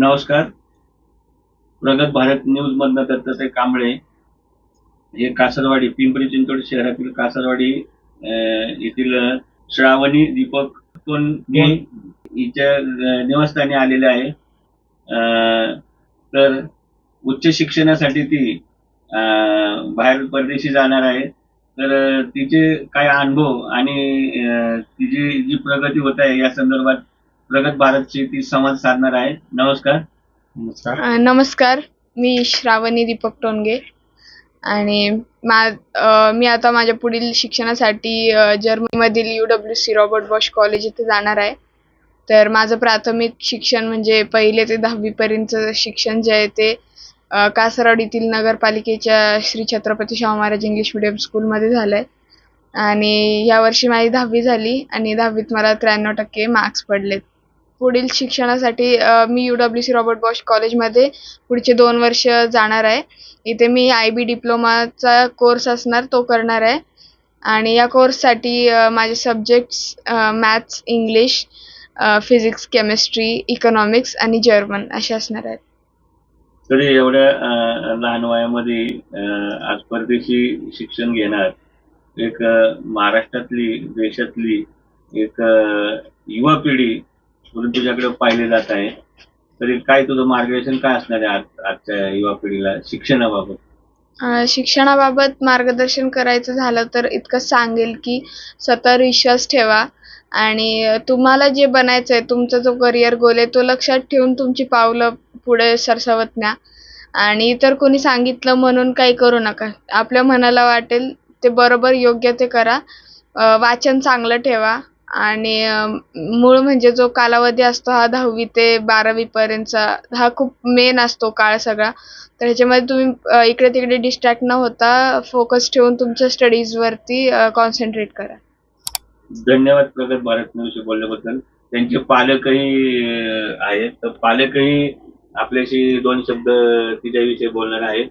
नमस्कार. प्रगत भारत न्यूज मधनं दत्तात्रय कांबळे हे कासरवाडी पिंपरी चिंचवड शहरातील कासरवाडी अं, येथील श्रावणी दीपक टोनगे हिच्या निवासस्थानी आलेले आहे. अं, तर उच्च शिक्षणासाठी ती बाहेर परदेशी जाणार आहे. तर तिचे काय अनुभव आणि तिची जी प्रगती होत आहे या संदर्भात प्रगत भारतशी ती संवाद साधणार आहे. नमस्कार. नमस्कार. अ, नमस्कार. मी श्रावणी दीपक टोनगे. आणि मा अ, मी आता माझ्या पुढील शिक्षणासाठी अ, जर्मनीमधील U W C Robert Bosch college इथे जाणार आहे. तर माझं प्राथमिक शिक्षण म्हणजे पहिले ते दहावीपर्यंतचं शिक्षण जे आहे ते अ, कासरवाड येथील नगरपालिकेच्या श्री छत्रपती शाहू महाराज इंग्लिश मिडियम स्कूलमध्ये झालं आहे आणि यावर्षी माझी दहावी झाली आणि दहावीत मला त्र्याण्णव टक्के मार्क्स पडलेत. पुढील शिक्षणासाठी मी U W C Robert Bosch कॉलेजमध्ये पुढचे दोन वर्ष जाणार आहे. इथे मी आय बी डिप्लोमाचा कोर्स असणार तो करणार आहे. आणि या कोर्ससाठी माझे subjects maths English physics chemistry economics आणि जर्मन असे असणार आहेत. तरी एवढ्या लहान वयामध्ये आज परदेशी शिक्षण घेणार एक महाराष्ट्रातली देशातली एक युवा पिढी म्हणून तुझ्याकडे पाहिले जात आहे. तरी काय तुझं मार्गदर्शन काय असणार आहे आज आजच्या युवा पिढीला शिक्षणाबाबत? शिक्षणाबाबत मार्गदर्शन करायचं झालं तर इतकं सांगेल की स्वतःवर विश्वास ठेवा. आणि तुम्हाला जे बनायचं आहे तुमचा जो करिअर गोल आहे तो लक्षात ठेवून तुमची पावलं पुढे सरसावत न्या. आणि इतर कोणी सांगितलं म्हणून काही करू नका. आपल्या मनाला वाटेल ते बरोबर योग्य ते करा. वाचन चांगलं ठेवा. आणि मूळ म्हणजे जो कालावधी असतो हा दहावी ते बारावीपर्यंतचा हा खूप मेन असतो काळ सगळा. तर ह्याच्यामध्ये तुम्ही इकडे तिकडे डिस्ट्रॅक्ट न होता फोकस ठेवून तुमच्या स्टडीजवरती कॉन्सन्ट्रेट करा. धन्यवाद प्रगत भारत न्यूजशी बोलल्याबद्दल. त्यांचे पालकही आहेत. तर पालकही आपल्याशी दोन शब्द तिच्याविषयी बोलणार आहेत.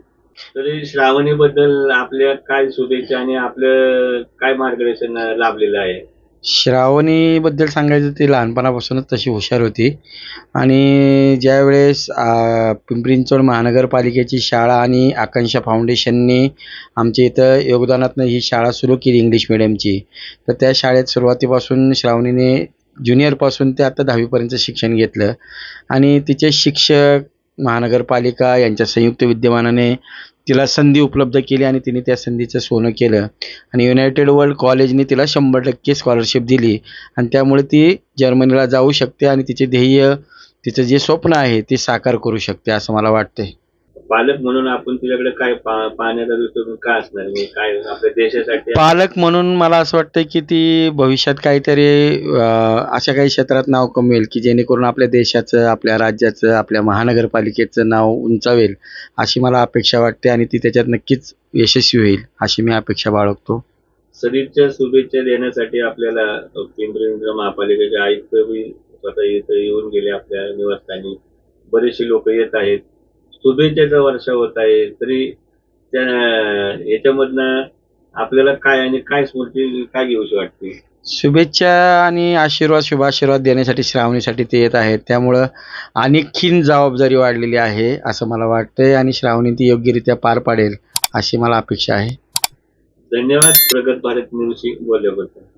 तरी श्रावणीबद्दल आपल्या काय शुभेच्छा आणि आपलं काय मार्गदर्शन लाभलेलं आहे? श्रावणीबद्दल सांगायचं ती लहानपणापासूनच तशी हुशार होती. आणि ज्यावेळेस आ, पिंपरी चिंचवड महानगरपालिकेची शाळा आणि आकांक्षा फाउंडेशनने आमच्या इथं योगदानातनं ही शाळा सुरू केली इंग्लिश मिडियमची. तर त्या शाळेत सुरुवातीपासून श्रावणीने ज्युनियरपासून ते आता दहावीपर्यंत शिक्षण घेतलं. आणि तिचे शिक्षक महानगरपालिका यांच्या संयुक्त विद्यमानाने तिला संधी उपलब्ध केली आणि तिने त्या संधीचं सोनं केलं. आणि युनायटेड वर्ल्ड कॉलेजने तिला शंभर टक्के स्कॉलरशिप दिली. आणि त्यामुळे ती जर्मनीला जाऊ शकते आणि तिचे ध्येय तिचं जे स्वप्न आहे ते साकार करू शकते असं मला वाटतंय. पालक म्हणून आपण तुझ्याकडे काय पा- पाहण्याचा दृष्टिकोन काय असणार? म्हणजे काय आपल्या देशासाठी? पालक म्हणून मला असं वाटतं की ती भविष्यात काहीतरी अं, अशा काही क्षेत्रात नाव कमवेल की जेणेकरून आपल्या देशाचं आपल्या राज्याचं आपल्या महानगरपालिकेचं नाव उंचावेल अशी मला अपेक्षा वाटते आणि ती त्याच्यात नक्कीच यशस्वी होईल अशी मी अपेक्षा बाळगतो. सदिच्छा शुभेच्छा देण्यासाठी आपल्याला पिंपरी चिंचवड महापालिकेचे आयुक्त बी स्वतः इथं येऊन गेले आपल्या निवासस्थानी. बरेचसे लोक येत आहेत. शुभेच्छाचा वर्षा होत आहे तरी त्या याच्यामधनं आपल्याला काय आणि काय स्मृती काय घेऊशी वाटते? शुभेच्छा आणि आशीर्वाद शुभाशीर्वाद देण्यासाठी श्रावणीसाठी ते येत आहेत. त्यामुळं आणखीन जबाबदारी वाढलेली आहे असं मला वाटतंय आणि श्रावणी ती योग्यरित्या पार पाडेल अशी मला अपेक्षा आहे. धन्यवाद. प्रगत भारत न्यूजशी बोलल्याबद्दल.